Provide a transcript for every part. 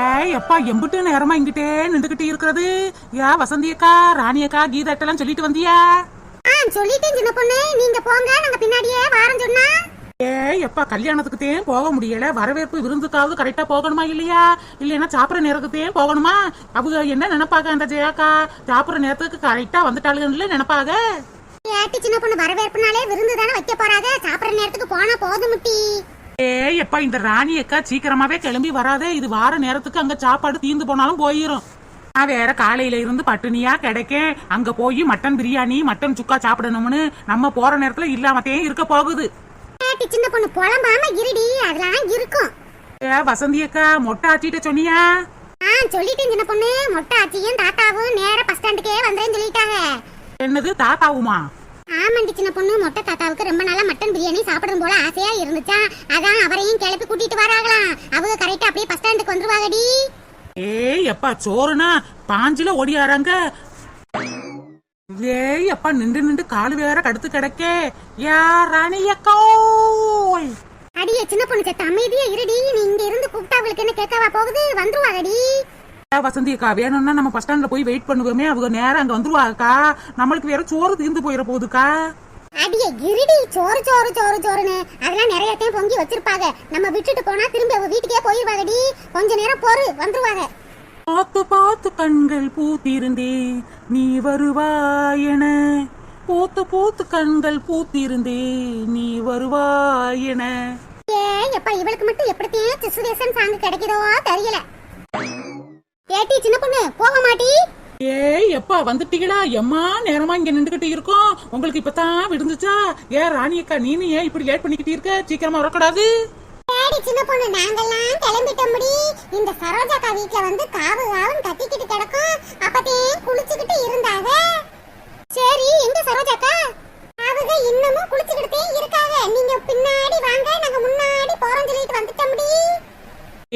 ஏய் எப்பா எம்பிட்டு நேரமா இங்கிட்டே நின்றுகிட்டு இருக்கிறது? யா வசந்தி அக்கா ராணி அக்கா கீதா எல்லாம் சொல்லிட்டு வந்தியா? ஆ சொல்லிட்டேன் சின்ன பொண்ணு. நீங்க போங்க நாங்க பின்னாடியே வாரம் சொன்னா. ஏய் எப்பா கல்யாணத்துக்கு தேன் போக முடியல. வரவேற்பு விருந்துக்காவது கரெக்டா போகணுமா இல்லையா? இல்லைன்னா சாப்பிட்ற நேரத்துக்கு தேன் போகணுமா? அவங்க என்ன நினைப்பாங்க அந்த ஜெயாக்கா? சாப்பிட்ற நேரத்துக்கு கரெக்டா வந்துட்டாளுங்கன்னு நினைப்பாங்க ஏட்டி சின்ன பொண்ணு வரவேற்புனாலே விருந்து தானே வைக்க போறாங்க? சாப்பிடுற நேரத்துக்கு போனா போதும் முட்டி. ஏய் எப்பா இந்த ராணி அக்கா சீக்கிரமாவே கிளம்பி வராதே. இது வார நேரத்துக்கு அங்க சாப்பாடு தீந்து போனாலும் போயிரும். நான் வேற காலையில இருந்து பட்டினியா கிடைக்கேன். அங்க போய் மட்டன் பிரியாணி மட்டன் சுக்கா சாப்பிடணும்னு நம்ம போற நேரத்துல இல்லாமத்தே இருக்க போகுது. சின்ன பொண்ணு புலம்பாம இருடி அதெல்லாம் இருக்கும். ஏ வசந்தி அக்கா மொட்டை ஆச்சிட்ட சொன்னியா? ஆ சொல்லிட்டேன் சின்ன பொண்ணு. மொட்டை ஆச்சியும் தாத்தாவும் நேர பஸ் ஸ்டாண்டுக்கே வந்தேன்னு சொல்லிட்டாங்க. என்னது தாத்தாவுமா? ஆமாண்டி சின்ன பொண்ணு மொட்டை தாத்தாவுக்கு ரொம்ப நாளா மட்டன் பிரியாணி சாப்பிடும் போல ஆசையா இருந்துச்சா? அதான் அவரையும் கிளப்பி கூட்டிட்டு வராங்களாம். அவங்க கரெக்டா அப்படியே பஸ் ஸ்டாண்டுக்கு வந்துருவாங்கடி. ஏய் எப்பா சோறுனா பாஞ்சில ஓடியாராங்க ஏய் அப்பா நின்று நின்று காலு வேற கடுத்து கிடக்கே. யா ராணி அக்கோய் அடியே சின்ன பொண்ணு செத்த அமைதியா இருடி. நீ இங்க இருந்து கூப்பிட்டா அவளுக்கு என்ன கேட்கவா போகுது? வந்துருவாங்கடி. வசந்தி அக்கா வேணும்னா நம்ம பஸ் ஸ்டாண்ட்ல போய் வெயிட் பண்ணுவோமே அவங்க நேரம் அங்க வந்துருவாக்கா நம்மளுக்கு வேற சோறு தீர்ந்து போயிட போகுதுக்கா. அடியே இருடி சோறு சோறு சோறு சோறுன்னு. அதெல்லாம் நிறைய டைம் பொங்கி வச்சிருப்பாங்க. நம்ம விட்டுட்டு போனா திரும்பி அவ வீட்டுக்கே போயிருவாங்கடி. கொஞ்ச நேரம் பொறு வந்துருவாங்க. பார்த்து பார்த்து கண்கள் பூத்திருந்தே நீ வருவாயென. பூத்து பூத்து கண்கள் பூத்திருந்தே நீ வருவாயென. ஏ எப்பா இவளுக்கு மட்டும் எப்படித்தையும் சிசுவேஷன் சாங் கிடைக்குதோ தெரியல. ஏட்டி சின்ன பொண்ணு போக மாட்டி ஏய் எப்பா வந்துட்டீங்களா? எம்மா நேரமா இங்க நின்றுகிட்டு இருக்கோம். உங்களுக்கு இப்பதான் விடுந்துச்சா ஏ ராணி அக்கா நீனு ஏன் இப்படி லேட் பண்ணிக்கிட்டு இருக்க? சீக்கிரமா வரக்கூடாது. ஏடி சின்ன பொண்ணு நாங்கெல்லாம் கிளம்பிட்டோம்டி. இந்த சரோஜாக்கா வீட்ல வந்து காவு காவுன்னு கத்திக்கிட்டு கிடக்கும் அப்பதே குளிச்சுக்கிட்டு இருந்தாங்க சரி எங்க சரோஜாக்கா அவங்க இன்னமும் குளிச்சுக்கிட்டே இருக்காங்க நீங்க பின்னாடி வாங்க நாங்க முன்னாடி போறோம் சொல்லிட்டு வந்துட்டோம்டி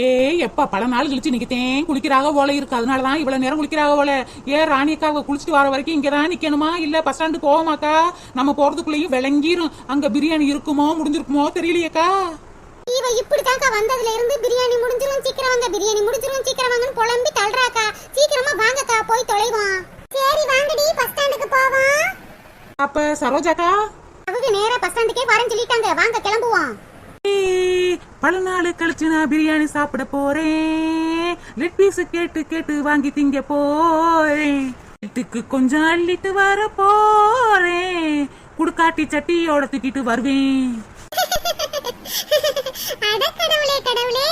ஏய் எப்பா பல நாள் கழிச்சு இன்னைக்கு தேன் குளிக்கிறாக போல இருக்கு. அதனாலதான் இவ்வளவு நேரம் குளிக்கிறாக போல. ஏ ராணி அக்கா அவ குளிச்சுட்டு வர வரைக்கும் இங்கதான் நிக்கணுமா? இல்ல பஸ் ஸ்டாண்டு போவோமாக்கா நம்ம போறதுக்குள்ளேயும் விளங்கிரும். அங்க பிரியாணி இருக்குமோ முடிஞ்சிருக்குமோ தெரியலையேக்கா? இவ இப்படிதாக்கா வந்ததுல இருந்து பிரியாணி முடிஞ்சிரும் சீக்கிரம் வாங்க பிரியாணி முடிஞ்சிரும் சீக்கிரம் வாங்கன்னு புலம்பி தள்ளுறாக்கா. சீக்கிரமா வாங்கக்கா போய் தொலைவோம். சரி வாங்கடி பஸ் ஸ்டாண்டுக்கு போவோம். அப்ப சரோஜாக்கா? அவங்க நேரா பஸ் ஸ்டாண்டுக்கே வரேன்னு சொல்லிட்டாங்க. வாங்க கிளம்புவோம். பல நாள் கழிச்சு நான் பிரியாணி சாப்பிட போறேன். லெட் பீஸ் கேட்டு கேட்டு வாங்கி திங்க போறேன். வீட்டுக்கு கொஞ்சம் அள்ளிட்டு வர போறேன். குடுக்காட்டி சட்டியோட தூக்கிட்டு வருவேன். அட கடவுளே கடவுளே.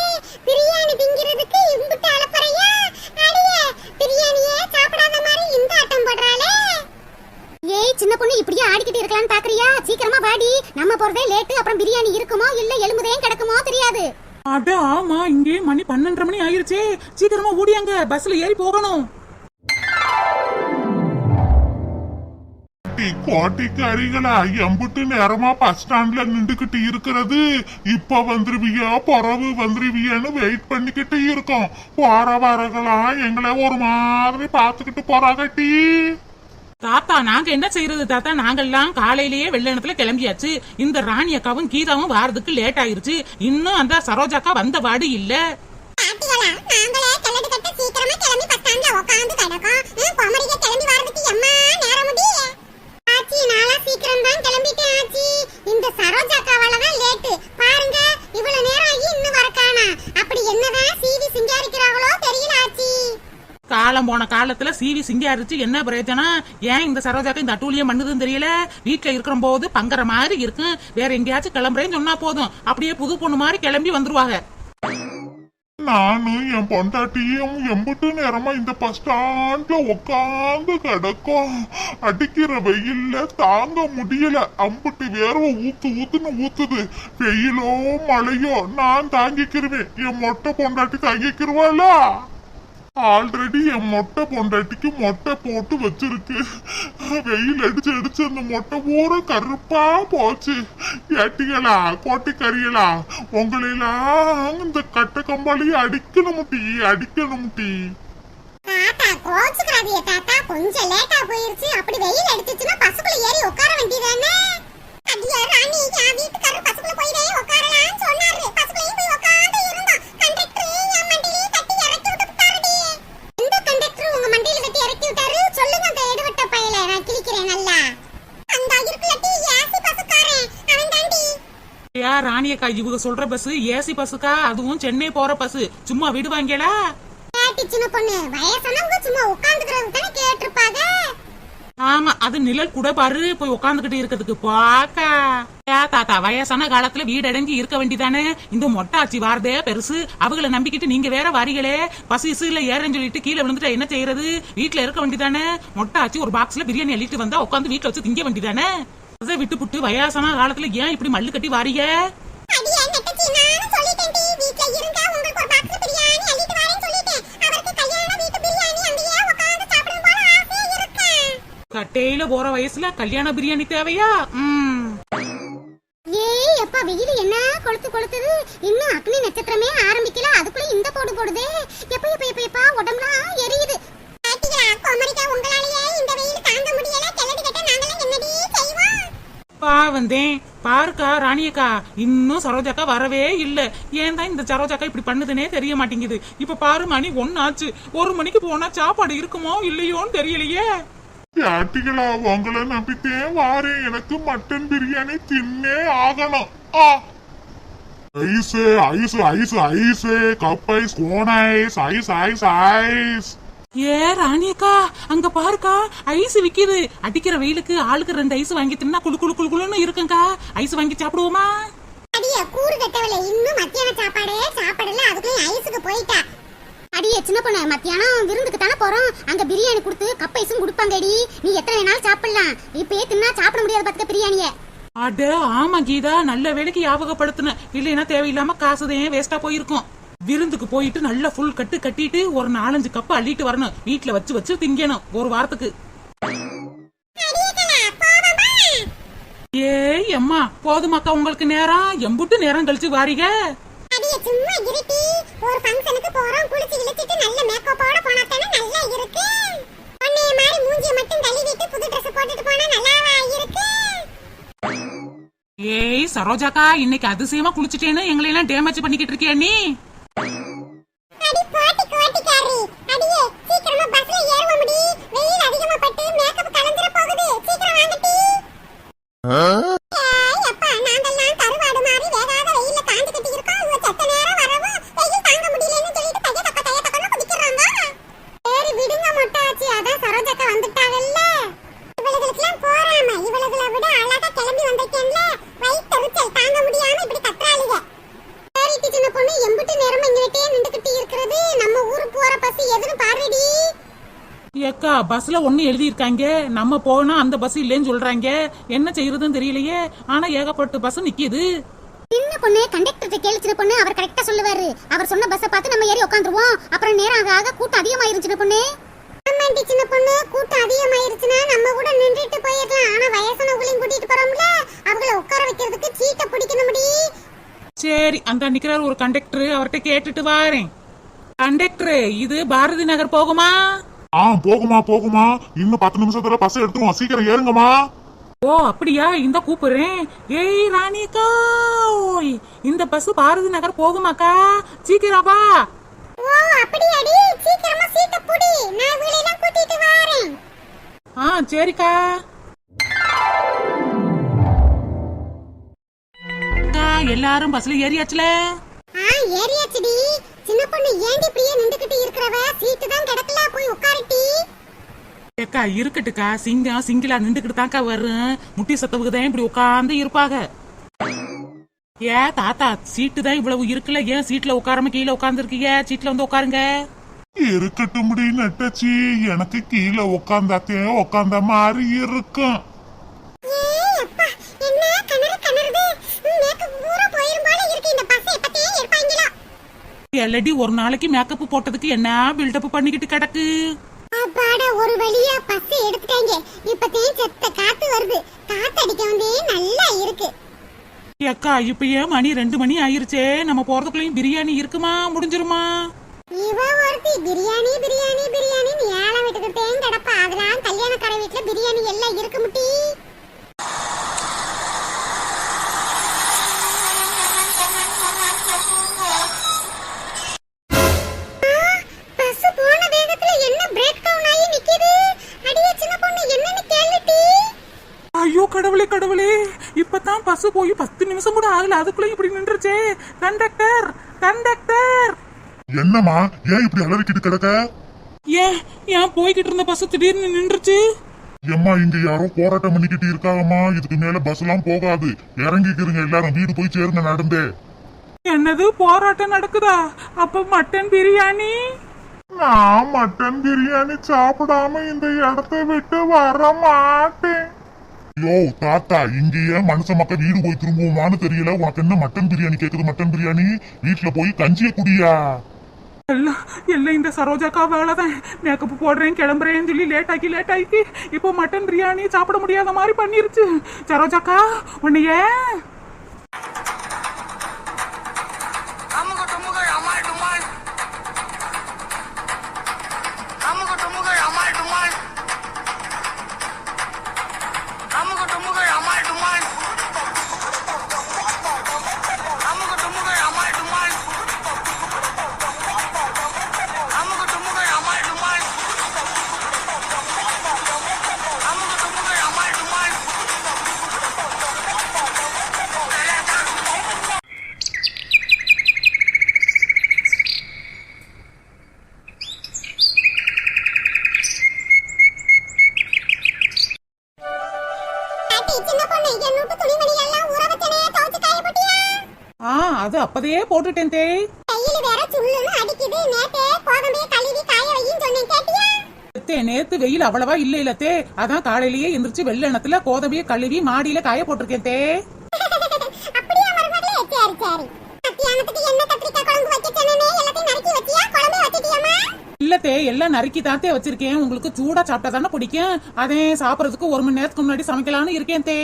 பிரியாணி திங்கிறதுக்கு இம்புட்டு அலப்பறையா? அடியே பிரியாணியே சாப்பிடாத மாதிரி இந்த ஆட்டம் போடுறாளே. ஏய் சின்ன பொண்ணு இப்படியே ஆடிக்கிட்டு இருக்கலாம்னு பாக்குறியா? சீக்கிரமா வாடி. நம்ம போறதே லேட்டு அப்புறம் பிரியாணி இருக்குமோ இல்ல எலும்புதையும் கிடக்குமோ தெரியாது. அட ஆமா இங்கே மணி பன்னெண்டரை மணி ஆயிருச்சே. சீக்கிரமா ஓடியாங்க பஸ்ல ஏறி போகணும். கோட்டி கோட்டிக்காரிகளா எம்புட்டு நேரமா பஸ் ஸ்டாண்ட்ல நின்றுகிட்டு இருக்கிறது. இப்ப வந்துருவியா பொறவு வந்துருவியான்னு வெயிட் பண்ணிக்கிட்டு இருக்கோம். போற வரகலாம் எங்களை ஒரு மாதிரி பாத்துக்கிட்டு போறாங்க டீ. தாத்தா நாங்க என்ன செய்யறது தாத்தா? நாங்கெல்லாம் காலையிலேயே வெள்ளனத்துல கிளம்பியாச்சு. இந்த ராணி அக்காவும் கீதாவும் வாரதுக்கு லேட் ஆயிருச்சு. இன்னும் அந்த சரோஜாக்கா வந்த வாடு இல்ல. வரதுக்கு இந்த சரோஜாக்காவால தான் லேட்டு பாருங்க இவ்வளவு நேரம் ஆகி இன்னும் வரக்கானா? அப்படி என்னதான் சீவி சிங்காரிக்கிறாங்களோ தெரியல ஆச்சி. காலம் போன காலத்துல சிவி சிங்காரிச்சு என்ன பிரயோஜனம்? ஏன் இந்த சரோஜாக்கு இந்த அட்டூழியம் பண்ணுதுன்னு தெரியல? வீட்டுல இருக்கிற போது பங்குற மாதிரி இருக்கும் வேற எங்கேயாச்சும் கிளம்புறேன்னு சொன்னா போதும். அப்படியே புது பொண்ணு மாதிரி கிளம்பி வந்துருவாங்க. நானும் என் பொண்டாட்டியும் எம்புட்டு நேரமா இந்த பஸ் ஸ்டாண்ட்ல உக்காந்து கிடக்கும். அடிக்கிற வெயில்ல தாங்க முடியல. அம்புட்டு வேர்வை ஊத்து ஊத்துன்னு ஊத்துது. வெயிலோ மழையோ நான் தாங்கிக்கிருவேன். என் மொட்டை பொண்டாட்டி தாங்கிக்கிருவாளா? ஆல்ரெடி என் மொட்டை பொண்டாட்டிக்கு மொட்டை போட்டு வச்சிருக்கு. வெயில் அடிச்சு அடிச்சு அந்த மொட்டை பூரா கருப்பா போச்சு. ஏட்டிகளா கோட்டிக்கறிகளா உங்களையெல்லாம் இந்த கட்டை கம்பாலேயே அடிக்கணும் டீ அடிக்கணும் டீ தாத்தா கோச்சுக்கிறாதிய தாத்தா. கொஞ்சம் லேட்டா போயிருச்சு. ராணியக்கா இவங்க சொல்ற பஸ் ஏசி பஸ்ஸுக்கா? அதுவும் சென்னை போற பஸ். சும்மா விடுவாங்களா சின்ன பொண்ணு வயசானவங்க சும்மா உட்காந்துக்கிறது தானே கேட்டிருப்பாங்க? ஆமா அது நிழல் கூட பாரு போய் உட்காந்துக்கிட்டு இருக்கிறதுக்கு. பாக்கா. தாத்தா வயசான காலத்துல வீடு அடங்கி இருக்க வேண்டிதானே? இந்த மொட்டாச்சி வாரதே பெருசு. அவங்கள நம்பிக்கிட்டு நீங்க வேற வாரீங்களே. பஸ் இசுல ஏறேன்னு சொல்லிட்டு கீழே விழுந்துட்டா என்ன செய்யறது? வீட்டுல இருக்க வேண்டிதானே? மொட்டாச்சி ஒரு பாக்ஸ்ல பிரியாணி அள்ளிட்டு வந்தா உட்காந்து வீட்டுல வச்சு திங்க வேண்டிதானே? அதை விட்டு புட்டு வயசான காலத்துல ஏன் இப்படி மல்லு கட்டி வாரீங்க? கட்டையில போற வயசுல கல்யாண பிரியாணி தேவையா? ஏய் அப்பா வெயில் என்ன கொளுத்து கொளுத்துது? இன்னும் அக்னி நட்சத்திரமே ஆரம்பிக்கல. அதுக்குள்ள இந்த போடு போடுதே. எப்ப எப்ப எப்ப எப்பா உடம்புலாம் எரியுது. உங்களாலேயே இந்த வெயில் அப்பா வந்தேன். பாருக்கா ராணியக்கா இன்னும் சரோஜாக்கா வரவே இல்லை. ஏன் தான் இந்த சரோஜாக்கா இப்படி பண்ணுதுன்னே தெரிய மாட்டேங்குது. இப்ப பாரு மணி ஒன்னாச்சு ஒரு மணிக்கு போனா சாப்பாடு இருக்குமோ இல்லையோன்னு தெரியலையே. ஆட்டிகளா உங்களை நம்பித்தேன் வாரேன். எனக்கு மட்டன் பிரியாணி தின்னே ஆகணும். ஆ. Ice ice ice ice. Cup ice cone ice ice ice ice. ஏ ராணியக்கா அங்க பாருக்கா ஐஸ் விக்குது. அடிக்கிற வெயிலுக்கு ஆளுக்கு ரெண்டு ஐஸ் வாங்கி தின்னா குளு குளு குளு குளுன்னு இருக்குங்கா ஐஸ் வாங்கி சாப்பிடுவோமா? அடியே கூறு கட்டவளே இன்னும் மத்தியான சாப்பாடே சாப்பிடல. அதுக்குள்ள ஐஸுக்கு போயிட்டா. அடியே சின்ன பொண்ணு மத்தியானம் விருந்துக்கு தானே போறோம். அங்க பிரியாணி கொடுத்து கப் ஐஸும் கொடுப்பாங்கடி. நீ எத்தனை வேணாலும் சாப்பிடலாம். இப்பயே தின்னா சாப்பிட முடியாது பாத்துக்க பிரியாணிய. அட ஆமா கீதா நல்ல வேலைக்கு ஞாபகப்படுத்தின. இல்லைன்னா தேவையில்லாம காசுதான் வேஸ்டா போயிருக்கும். விருந்துக்கு போயிட்டு நல்ல ஃபுல் கட்டு கட்டிட்டு ஒரு நாலஞ்சு கப் அள்ளிட்டு வரணும். வீட்ல வச்சு வச்சு திங்கணும். ஒரு வாரத்துக்கு. ஏய் அம்மா போதுமாக்கா உங்களுக்கு நேரம்? எம்புட்டு நேரம் கழிச்சு வாரீங்க? சும்மா இருட்டி ஒரு ஃபங்க்ஷனுக்கு போறோம். குளிச்சு இழுச்சிட்டு நல்ல மேக்கப்போட போனா தானே நல்லா இருக்கு. உன்னைய மாதிரி மூஞ்சிய மட்டும் கழுவிட்டு புது Dress போட்டுட்டு போனா நல்லாவா இருக்கு? ஏய் சரோஜாக்கா இன்னைக்கு அதிசயமா குளிச்சுட்டேன்னு எங்களை எல்லாம் டேமேஜ் பண்ணிக்கிட்டு இருக்கியா நீ? அடி பாட்டி கோட்டிக்காரி எழுதியிருக்காங்க. நம்ம போனா அந்த பஸ் இல்லைன்னு சொல்றாங்க. என்ன செய்யறதுன்னு தெரியலையே. ஆனா ஏகப்பட்ட பஸ் நிக்கிது. சின்ன பொண்ணு கண்டக்டர்ட்ட கேளு சின்ன பொண்ணு. அவர் கரெக்டா சொல்லுவாரு. அவர் சொன்ன பஸ்ஸை பார்த்து நம்ம ஏறி உட்காந்துருவோம் அப்புறம் நேரம் ஆக ஆக கூட்டம் அதிகமாயிரும் சின்ன பொண்ணு. ஆமாண்டி சின்ன பொண்ணு. கூட்டம் அதிகமாயிருச்சுன்னா நம்ம கூட நின்றுட்டு போயிடலாம் ஆனா வயசானவங்களையும் கூட்டிட்டு போறோம்ல. அவங்கள உட்கார வைக்கிறதுக்கு சீட்டை பிடிக்கணும் முடி. சரி அந்த நிக்கிறார் ஒரு கண்டக்டர் அவர்கிட்ட கேட்டுட்டு வாரேன். கண்டக்டர் இது பாரதி நகர் போகுமா? ஆ போகுமா போகுமா? இன்னும் பத்து நிமிஷத்துல பஸ் எடுத்துருவோம் சீக்கிரம் ஏறுங்கம்மா. ஓ அப்படியா? இந்த கூப்பிடுறேன். ஏய் ராணிக்கா ஓய் இந்த பஸ் பாரதி நகர் போகுமாக்கா? சீக்கிரம் வா. ஓ அப்படியாடி. சீக்கிரமா சீட்டை புடி. நான் இவளையெல்லாம் கூட்டிட்டு வரேன். ஆ சரிக்கா. அக்கா, எல்லாரும் பஸ்ல ஏறியாச்சுல? ஆ ஏறியாச்சுடி. பொண்ணு ஏண்டி இப்படியே நின்னுக்கிட்டு இருக்கிறவ? சீட்டு தான் கிடக்கல போய் உட்காரட்டி ஏக்கா இருக்கட்டுக்கா. சிங்கம் சிங்கிளா நின்றுக்கிட்டு தாக்கா வரும் முட்டி சத்தவுக்கு தான் இப்படி உட்கார்ந்து இருப்பாங்க. ஏ தாத்தா சீட்டு தான் இவ்வளவு இருக்குல்ல ஏன் சீட்ல உட்காராம கீழே உட்கார்ந்துருக்கீங்க? சீட்ல வந்து உட்காருங்க. இருக்கட்டும் முடி நட்டச்சி. எனக்கு கீழே உக்காந்தாத்தே உக்காந்த மாதிரி இருக்கும். எல்லடி ஒரு நாளைக்கு மேக்கப் போட்டதுக்கு என்ன பில்டப் பண்ணிக்கிட்டு கிடக்கு? அப்பாட ஒரு வழியா பஸ் எடுத்துட்டாங்க. இப்பத்தே செத்த காத்து வருது. காத்து அடிக்க வந்தே நல்லா இருக்கு. ஏக்கா இப்ப ஏன் மணி ரெண்டு மணி ஆயிருச்சே. நம்ம போறதுக்குள்ளயும் பிரியாணி இருக்குமா? முடிஞ்சிருமா? இவ ஒருத்தி பிரியாணி பிரியாணி பிரியாணி ஏழை வீட்டுக்கு கிடப்பா. அதெல்லாம் கல்யாணக்கார வீட்டுல பிரியாணி எல்லாம் ஆகல அதுக்குள்ள இப்படி நின்றுச்சே. கண்டக்டர் கண்டக்டர் என்னம்மா ஏன் இப்படி அலறிக்கிட்டு கிடக்க? ஏன் ஏன் போய்கிட்டு இருந்த பஸ் திடீர்னு நின்றுச்சு? எம்மா இங்க யாரோ போராட்டம் பண்ணிக்கிட்டு இருக்காங்கம்மா. இதுக்கு மேல பஸ் எல்லாம் போகாது. இறங்கிக்கிறீங்க எல்லாரும். வீடு போய் சேருங்க நடந்தே. என்னது போராட்டம் நடக்குதா? அப்ப மட்டன் பிரியாணி? நான் மட்டன் பிரியாணி சாப்பிடாம இந்த இடத்த விட்டு வர மாட்டேன். யோ தாத்தா இங்கேயே மனுஷ மக்க வீடு போய் திரும்புவோமான்னு தெரியல. உனக்கு என்ன மட்டன் பிரியாணி கேக்குது மட்டன் பிரியாணி? வீட்டுல போய் கஞ்சிய குடியா? எல்லாம் எல்லாம் இந்த சரோஜாக்கா வேலைதான்? மேக்கப் போடுறேன் கிளம்புறேன்னு சொல்லி லேட் ஆக்கி லேட் ஆக்கி இப்போ மட்டன் பிரியாணி சாப்பிட முடியாத மாதிரி பண்ணிருச்சு. சரோஜாக்கா உன்னைய? ஆ அது அப்பதையே போட்டுட்டேன் தே. கையில வேற சுள்ளுன்னு அடிக்குது நேத்தே கோதம்பே கழுவி காய வையின்னு சொன்னேன் கேட்டியா? தே நேத்து வெயில் அவ்வளவா இல்ல இல்ல தே. அதான் காலையிலேயே எந்திரிச்சு வெள்ளெண்ணத்துல கோதமைய கழுவி மாடியில காய போட்டிருக்கேன் தே. இல்ல தே எல்லாம் நறுக்கி தாத்தே வச்சிருக்கேன். உங்களுக்கு சூடா சாப்பிட்டா தானே பிடிக்கும்? அதே சாப்பிடறதுக்கு ஒரு மணி நேரத்துக்கு முன்னாடி சமைக்கலாம்னு இருக்கேன் தே.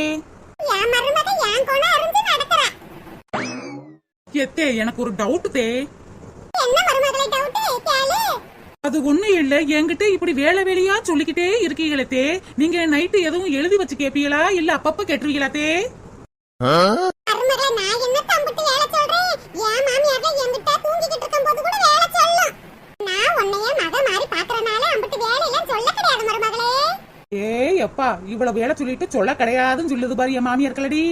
எத்தே எனக்கு ஒரு டவுட் தே. அது ஒண்ணு இல்ல. என்கிட்ட இப்படி வேலை வேலையா சொல்லிக்கிட்டே இருக்கீங்களே தே. நீங்க நைட்டு எதுவும் எழுதி வச்சு கேப்பீங்களா? இல்ல அப்பப்ப கேட்டுருவீங்களா தே? நான் என்ன தம்பிட்டு வேலை சொல்றேன்? என் மாமியார் என்கிட்ட தூங்கிக்கிட்டு நான் உன்னைய மக மாதிரி பாக்குறனால அம்பிட்டு வேலையெல்லாம் சொல்ல கிடையாது மருமகளே. ஏய் அப்பா இவ்வளவு வேலை சொல்லிட்டு சொல்ல கிடையாதுன்னு சொல்லுது பாரு என் மாமியார் கலடி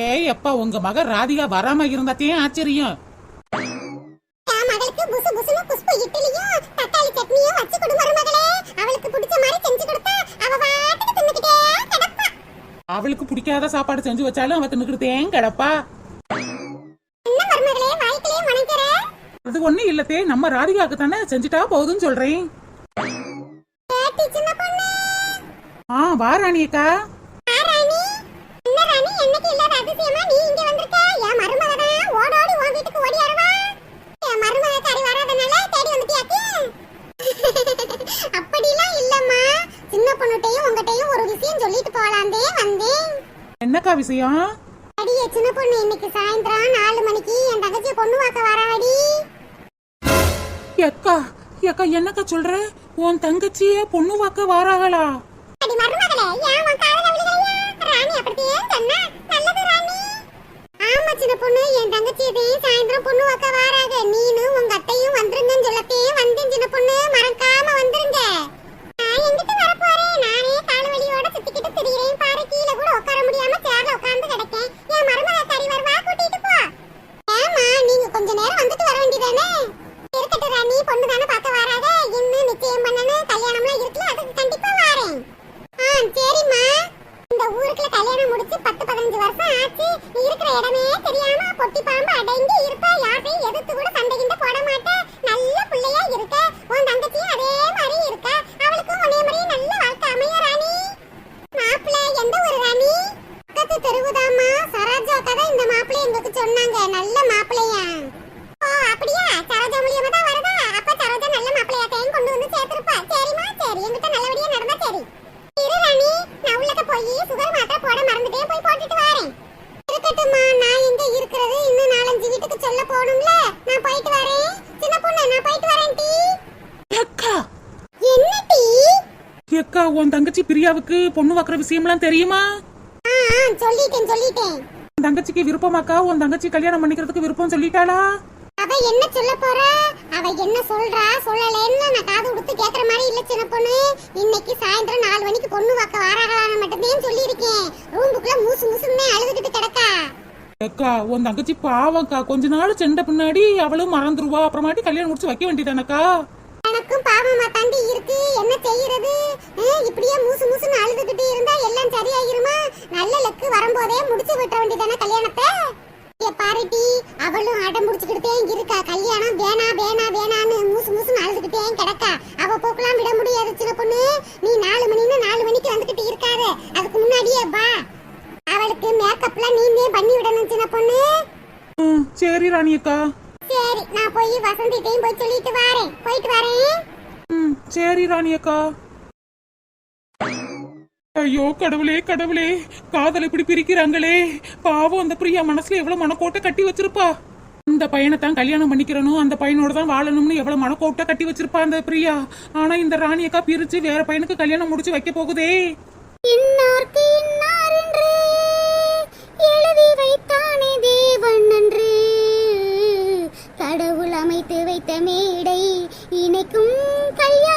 ஏய் அப்பா உங்க மக ராதிகா வராம இருந்தாத்தே ஆச்சரியம். மகளுக்கு புசு புசுன்னு குஷ்பு இட்லியும் தக்காளி சட்னியும் வச்சு கொடு மருமகளே. அவளுக்கு பிடிச்ச மாதிரி செஞ்சு கொடுத்தா அவ பாட்டுக்கு தின்னுக்கிட்டே கிடப்பா அவளுக்கு பிடிக்காத சாப்பாடு செஞ்சு வச்சாலும் அவ கிடப்பா. மருமகளே வாய்க்கிலே மணக்கிற அது ஒண்ணு இல்லத்தே நம்ம ராதிகாக்கு தானே செஞ்சுட்டா போகுதுன்னு சொல்றேன். ஆ வா ராணியக்கா ராணி. என்ன ராணி என்னைக்கு இல்லாத அதிசயமா நீ இங்க வந்திருக்க? என் மருமக தான் ஓடோடி உன் வீட்டுக்கு ஓடி வருவா என் மருமக காரி வராதனால தேடி வந்துட்டியாக்கு அப்படிலாம் இல்லம்மா சின்ன பொண்ணுட்டையும் உங்ககிட்டயும் ஒரு விஷயம் சொல்லிட்டு போலாந்தே வந்தேன். என்னக்கா விஷயம்? அடியே சின்ன பொண்ணு இன்னைக்கு சாயந்தரம் நாலு மணிக்கு என் தங்கச்சி பொண்ணு பார்க்க வராடி எக்கா எக்கா என்னக்கா சொல்ற? உன் தங்கச்சிய பொண்ணு வாக்க வாராங்களா? அடி மருமகளே ஏன் உன் காதல விழுகலையா? ராணி அப்படியே சொன்னா நல்லது ராணி. ஆமா சின்ன பொண்ணு என் தங்கச்சியதையும் சாயந்தரம் பொண்ணு வைக்க வாராக நீனும் உங்க அத்தையும் வந்துருங்கன்னு சொல்லத்தையும் வந்தேன் சின்ன பொண்ணு மறக்காம வந்துருங்க நான் எங்கிட்டு வர போறேன் நானே கால் வலியோட சுத்திக்கிட்டு திரியிறேன் பாரு கீழே கூட உட்கார முடியாம சேர்ல உட்கார்ந்து கிடக்கேன் என் மருமக கறி வருவா கூட்டிட்டு போ ஏமா நீங்க கொஞ்ச நேரம் வந்துட்டு வர வேண்டியதானே இருக்கட்டும் ராணி பொண்ணு தானே பார்க்க வராக இன்னும் நிச்சயம் பண்ணணும் கல்யாணம்லாம் இருக்குல்ல அதுக்கு கண்டிப்பா வரேன் ஆ சரிம்மா இந்த ஊருக்குள்ள கல்யாணம் முடிச்சு பத்து பதினஞ்சு வருஷம் ஆச்சு நீ இருக்கிற இடமே தெரியாம பொட்டி பாம்பு அடங்கி இருப்ப யாரையும் எதிர்த்து கூட சண்டை கிண்ட போட மாட்ட நல்ல பிள்ளையா இருக்க உன் தங்கச்சியும் அதே மாதிரி இருக்க அவளுக்கும் உன்னைய மாதிரியே நல்ல வாழ்க்கை அமைய ராணி மாப்பிள்ளை எந்த ஊரு ராணி பக்கத்து தெருவுதாம்மா சரோஜா கதை இந்த மாப்பிள்ளை எங்களுக்கு சொன்னாங்க நல்ல மாப்பிள்ளையா ஓ அப்படியா சரோஜா மூலியமா தான் வருதா அப்ப சரோஜா நல்ல மாப்பிள்ளையாட்டையும் கொண்டு வந்து சேர்த்திருப்பா சரிம்மா சரி என்கிட்ட நல்லபடியா நடந்தா சரி இரு ராணி நான் உள்ளக்க போய் சுகர் மாத்திரை போட மறந்துட்டே போய் போட்டுட்டு வரேன் இருக்கட்டும்மா நான் எங்க இருக்கிறது இன்னும் நாலஞ்சு வீட்டுக்கு சொல்ல போகணும்ல நான் போயிட்டு வரேன் சின்ன பொண்ணு நான் போயிட்டு வரேன் டீ எக்கா என்ன டீ எக்கா உன் தங்கச்சி பிரியாவுக்கு பொண்ணு வாக்குற விஷயம்லாம் தெரியுமா? சொல்லிட்டேன் சொல்லிட்டேன். தங்கச்சிக்கு விருப்பமாக்கா? உன் தங்கச்சி கல்யாணம் பண்ணிக்கிறதுக்கு விருப்பம் சொல்லிட்டாளா? அவ என்ன சொல்ல போறா? அவ என்ன சொல்றா? சொல்லலைன்னு நான் காது கொடுத்து கேக்குற மாதிரி இல்ல சின்ன பொண்ணு. இன்னைக்கு சாயந்தரம் நாலு மணிக்கு பொண்ணு வாக்க வாராங்களான்னு மட்டும்தான் சொல்லியிருக்கேன். ரூமுக்குள்ள மூசு மூசுன்னு அழுதுகிட்டு கிடக்கா. அக்கா உன் தங்கச்சி பாவம்க்கா. கொஞ்ச நாள் சென்ற பின்னாடி அவளும் மறந்துருவா. அப்புறமாட்டி கல்யாணம் முடிச்சு வைக்க வேண்டியதானக்கா? எனக்கும் பாவமா தாண்டி இருக்கு. என்ன செய்யறது? இப்படியே மூசு மூசுன்னு அழுதுகிட்டு இருந்தா எல்லாம் சரியாயிருமா? நல்ல லக்கு வரும்போதே முடிச்சு விட்ட வேண்டியதானே கல்யாணத்தை? ஏ பாருட்டி அவளும் அடம் பிடிச்சிக்கிட்டே இருக்கா. கல்யாணம் வேணா வேணா வேணான்னு மூசு மூசுன்னு அழுதுகிட்டே கிடக்கா. அவ போக்கெல்லாம் விட முடியாது சின்ன பொண்ணு. நீ நாலு மணின்னு நாலு மணிக்கு வந்துகிட்டு இருக்காரு அதுக்கு முன்னாடியே வா. அவளுக்கு மேக்கப்லாம் நீந்தே பண்ணி விடணும் சின்ன பொண்ணு. சரி ராணியக்கா. நான் போய் வசந்திட்டையும் போய் சொல்லிட்டு வரேன். போயிட்டு வரேன். ம் சரி ராணி அக்கா. ஐயோ கடவுளே கடவுளே. காதல் இப்படி பிரிக்கிறாங்களே. பாவம் அந்த பிரியா மனசுல எவ்வளவு மனக்கோட்டை கட்டி வச்சிருப்பா. இந்த பையனை தான் கல்யாணம் பண்ணிக்கிறணும் அந்த பையனோட தான் வாழணும்னு எவ்வளவு மனக்கோட்டை கட்டி வச்சிருப்பா அந்த பிரியா. ஆனா இந்த ராணி அக்கா பிரிச்சு வேற பையனுக்கு கல்யாணம் முடிச்சு வைக்க போகுதே. இன்னார்க்கு இன்னார் எழுதி வைத்தானே தேவன் என்று கடவுள் வைத்த மேடை இணைக்கும் கல்யாணம்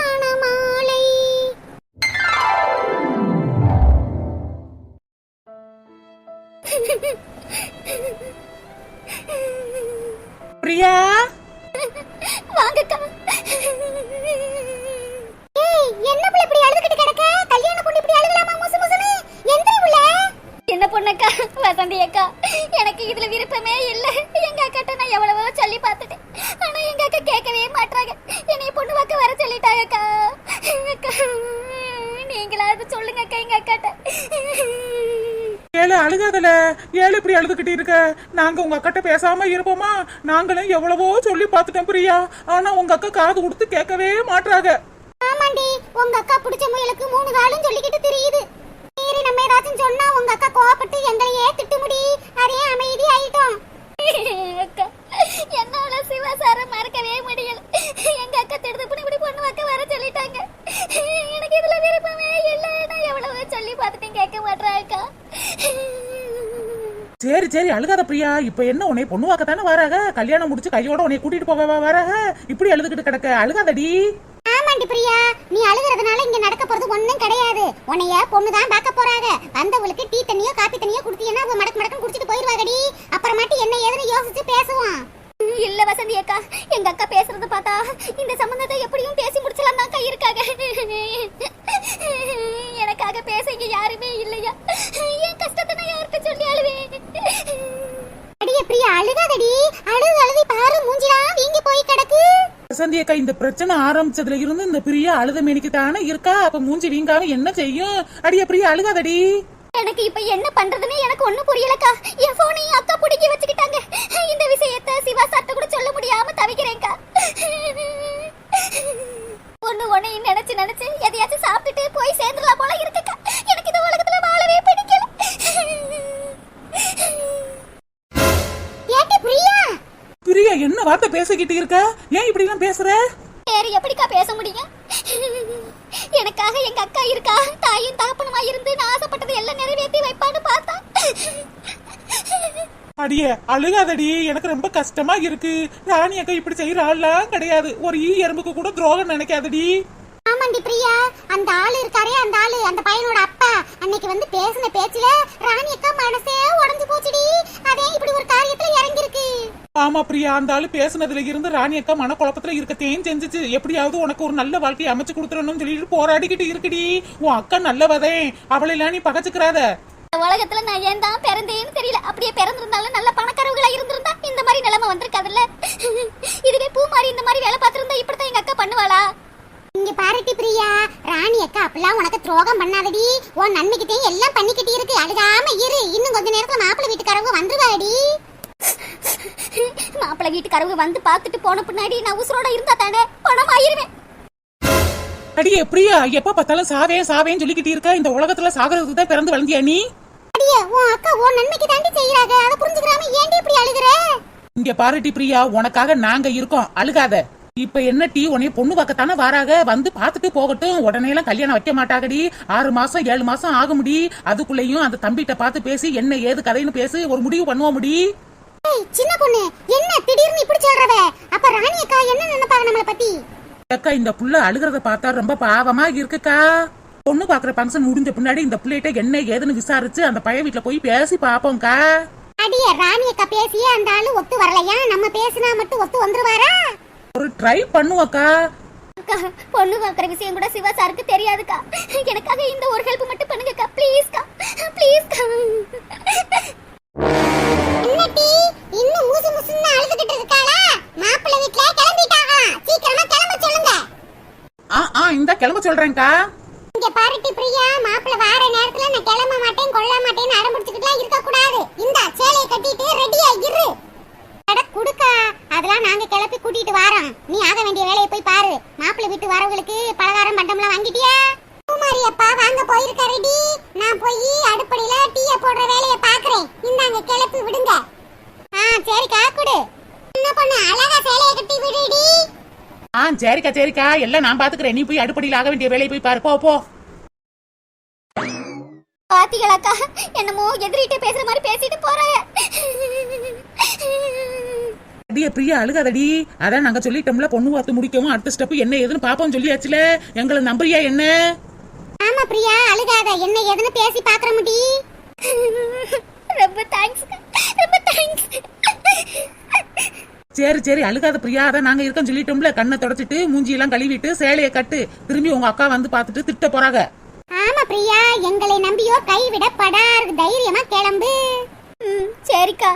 நாங்க உங்க அக்காட்ட பேசாம இருப்போமா? நாங்களும் எவ்வளவோ சொல்லி பார்த்துட்டோம் பிரியா. ஆனா உங்க அக்கா காது கொடுத்து கேட்கவே மாட்றாங்க. ஆமாண்டி உங்க அக்கா பிடிச்ச முயலுக்கு மூணு காலும் சொல்லிக்கிட்டு தெரியுது. சரி நம்ம ஏதாச்சும் சொன்னா உங்க அக்கா கோவப்பட்டு எங்களையே திட்டுமுடி. அதே அமைதி ஆயிட்டோம். அக்கா என்னால சிவா சார மறக்கவே முடியல. எங்க அக்கா திடுது இப்படி இப்படி பொண்ணு வாக்க வர சொல்லிட்டாங்க. எனக்கு இதுல விருப்பமே இல்லை நான் எவ்வளவோ சொல்லி பார்த்துட்டேன் கேட்க மாட்டா அக்கா. சரி சரி அழுகாத பிரியா. இப்ப என்ன உன்னை பொண்ணுவாக்க தானே வராக? கல்யாணம் முடிச்சு கையோட உன்னை கூட்டிட்டு போக வராக? இப்படி அழுதுகிட்டு கிடக்க. அழுகாதடி. ஆமாண்டி பிரியா. நீ அழுகுறதுனால இங்க நடக்க போறது ஒண்ணும் கிடையாது. உன்னைய பொண்ணு தான் பார்க்க போறாங்க வந்தவளுக்கு டீ தண்ணியோ காப்பி தண்ணியோ குடுத்தீங்கன்னா மடக்கு மடக்கு குடிச்சு போயிருவாங்கடி அப்புறமாட்டி என்ன ஏதுன்னு யோசிச்சு பேசுவோம் இல்ல வசந்தி அக்கா எங்க அக்கா பேசுறத பார்த்தா இந்த சம்பந்தத்தை எப்படியும் பேசி முடிச்சலாம் தான் அக்கா இருக்காங்க எனக்காக பேச இங்க யாருமே இல்லையா என் கஷ்டத்தை நான் யார்கிட்ட சொல்லி அழுவேன் அடியே பிரியா அழுகாதடி அழுது அழுதி பாரு மூஞ்சிலாம் வீங்கி போய் கிடக்கு வசந்தி அக்கா இந்த பிரச்சனை ஆரம்பிச்சதுல இருந்து இந்த பிரியா அழுத மேனிக்கு தானே இருக்கா? அப்ப மூஞ்சி வீங்காம என்ன செய்யும்? அடிய பிரியா அழுகாதடி. எனக்கு இப்ப என்ன பண்றதுன்னு எனக்கு ஒண்ணும் புரியலக்கா. என் போனையும் அக்கா புடுங்கி வச்சுக்கிட்டாங்க. இந்த விஷயத்த சிவா சட்ட கூட சொல்ல முடியாம தவிக்கிறேன்க்கா. ஒண்ணு ஒன்னையும் நினைச்சு நினைச்சு எதையாச்சும் சாப்பிட்டுட்டு போய் சேர்ந்துடலாம் போல இருக்குக்கா. எனக்கு இந்த உலகத்துல வாழவே பிடிக்கல. பிரியா? பிரியா என்ன வார்த்தை பேசிக்கிட்டு இருக்க? ஏன் இப்படி எல்லாம் பேசுற? எப்படிக்கா பேச முடியும்? எனக்காக எங்க அக்கா இருக்கா? தாயும் தகப்பனுமா இருந்து நான் ஆசைப்பட்டது எல்லாம் நிறைவேற்றி வைப்பான்னு பார்த்தா. அடியே அழுகாதடி. எனக்கு ரொம்ப கஷ்டமா இருக்கு. ராணி அக்கா இப்படி செய்யற ஆள்லாம் கிடையாது. ஒரு ஈ எறும்புக்கு கூட துரோகம் நினைக்காதடி. ஆமாண்டி பிரியா. அந்த ஆளு இருக்காரே அந்த ஆளு அந்த பையனோட அப்பா. அன்னைக்கு வந்து பேசின பேச்சுல ராணி அக்கா மனசே உடைஞ்சு போச்சுடி. அதே இப்படி ஒரு காரியத்துல இறங்கி இருக்கு ஆமா பிரியா. அந்த ஆளு பேசுனதுல இருந்து ராணி அக்கா மனக்குழப்பத்துல இருக்கத்தையும் செஞ்சுச்சு. எப்படியாவது உனக்கு ஒரு நல்ல வாழ்க்கையை அமைச்சு கொடுத்துடணும்னு சொல்லிட்டு போராடிக்கிட்டு இருக்குடி. உன் அக்கா நல்லவதே. அவளெல்லாம் நீ பகச்சுக்கிறாத. உலகத்துல நான் ஏன் தான் பிறந்தேன்னு தெரியல. அப்படியே பிறந்திருந்தாலும் நல்ல பணக்காரவங்களா இருந்திருந்தா இந்த மாதிரி நிலைமை வந்திருக்காதுல்ல. இதுவே பூமாரி இந்த மாதிரி வேலை பார்த்திருந்தா இப்படித்தான் எங்க அக்கா பண்ணுவாளா? இங்க பாருட்டி பிரியா. ராணி அக்கா அப்பெல்லாம் உனக்கு துரோகம் பண்ணாதடி. உன் நன்மைக்கிட்டே எல்லாம் பண்ணிக்கிட்டே இருக்கு. அழுகாம இரு. இன்னும் கொஞ்ச நேரத்துல மாப்பிள்ளை வீட்டுக்காரங்க வந்துருவாடி. மாப்பிள்ளை வீட்டுக்காரவங்க வந்து பார்த்துட்டு போன பின்னாடி நான் உசுரோட இருந்தா தானே? பணம் ஆயிருவேன் அடியே பிரியா எப்ப பார்த்தாலும் சாவேன் சாவேன்னு சொல்லிக்கிட்டு இருக்க? இந்த உலகத்துல சாகிறதுக்கு தான் பிறந்து வளர்ந்தியா நீ? அடியே உன் அக்கா உன் நன்மைக்கு தாண்டி செய்யறாங்க. அதை புரிஞ்சுக்கிறாம ஏன்டி இப்படி அழுகுற? இங்க பாருட்டி பிரியா உனக்காக நாங்க இருக்கோம். அழுகாத. இப்ப என்ன டீ உன்னைய பொண்ணு பார்க்கத்தானே வராக? வந்து பார்த்துட்டு போகட்டும். உடனே எல்லாம் கல்யாணம் வைக்க மாட்டாகடி. ஆறு மாசம் ஏழு மாசம் ஆகும்டி. அதுக்குள்ளேயும் அந்த தம்பிகிட்ட பார்த்து பேசி என்ன ஏது கதைன்னு பேசி ஒரு முடிவு பண்ணுவோம் முடி சின்ன பொண்ணு என்ன திடீர்னு இப்படி சொல்றவ? அப்ப ராணி அக்கா என்ன நினைப்பாங்க நம்மள பத்தி? அக்கா இந்த புள்ள அழுகிறத பார்த்தா ரொம்ப பாவமா இருக்குக்கா. பொண்ணு பாக்குற ஃபங்க்ஷன் முடிஞ்ச பின்னாடி இந்த பிள்ளைகிட்ட என்ன ஏதுன்னு விசாரிச்சு அந்த பையன் வீட்டுல போய் பேசி பாப்போம்க்கா அடிய ராணி அக்கா பேசியே அந்த ஆளு ஒத்து வரலையா நம்ம பேசினா மட்டும் ஒத்து வந்துருவாரா? ஒரு ட்ரை பண்ணுவோக்கா. அக்கா பொண்ணு பார்க்குற விஷயம் கூட சிவா சாருக்கு தெரியாதுக்கா. எனக்காக இந்த ஒரு ஹெல்ப் மட்டும் பண்ணுங்கக்கா. ப்ளீஸ்க்கா ப்ளீஸ்க்கா சொல்றேன்க்கா. இங்க பாருட்டி பிரியா மாப்பிள்ள வார நேரத்துல நான் கிளம்ப மாட்டேன் கொள்ள மாட்டேன் அடம்பிடிச்சுக்கிட்டுலாம் இருக்க கூடாது இந்த சேலையை கட்டிட்டு ரெடியா இரு. அட குடுக்கா அதெல்லாம் நாங்க கிளப்பி கூட்டிட்டு வாரோம். நீ ஆக வேண்டிய வேலையை போய் பாரு. மாப்பிள்ள வீட்டு வரவங்களுக்கு பலகாரம் பண்டம்லாம் வாங்கிட்டியா? குமாரி அப்பா வாங்க போயிருக்க ரெடி நான் போய் அடுப்படியில டீய போடுற வேலையை பாக்குறேன் இந்தாங்க கிளப்பி விடுங்க ஆ சரிக்கா குடு என்ன பொண்ணு அழகா சேலையை கட்டி விடுடி ஆ சரிக்கா சரிக்கா. எல்லாம் நான் பாத்துக்கிறேன். நீ போய் அடுப்படியில் ஆக வேண்டிய வேலையை போய் பாரு. போ போ. பாத்தீங்களாக்கா? என்னமோ எதிரிட்ட பேசுற மாதிரி பேசிட்டு போறாங்க அடியே பிரியா அழுகாதடி. அதான் நாங்க சொல்லிட்டோம்ல பொண்ணு பார்த்து முடிக்கவும் அடுத்த ஸ்டெப் என்ன ஏதுன்னு பாப்போம் சொல்லியாச்சுல. எங்களை நம்புறியா என்ன? ஆமா பிரியா அழுகாத. என்ன ஏதுன்னு பேசி பாக்குற முடி ரொம்ப தேங்க்ஸ் ரொம்ப தேங்க்ஸ் சரி சரி அழுகாத பிரியாத நாங்க இருக்கோம் சொல்லிட்டோம்ல கண்ணை தொடச்சிட்டு மூஞ்சியெல்லாம் கழுவிட்டு சேலையை கட்டு திரும்பி உங்க அக்கா வந்து பாத்துட்டு திட்ட போறாங்க. ஆமா பிரியா எங்களை நம்பியோ கைவிட படார் தைரியமா கிளம்பு. சரிக்கா.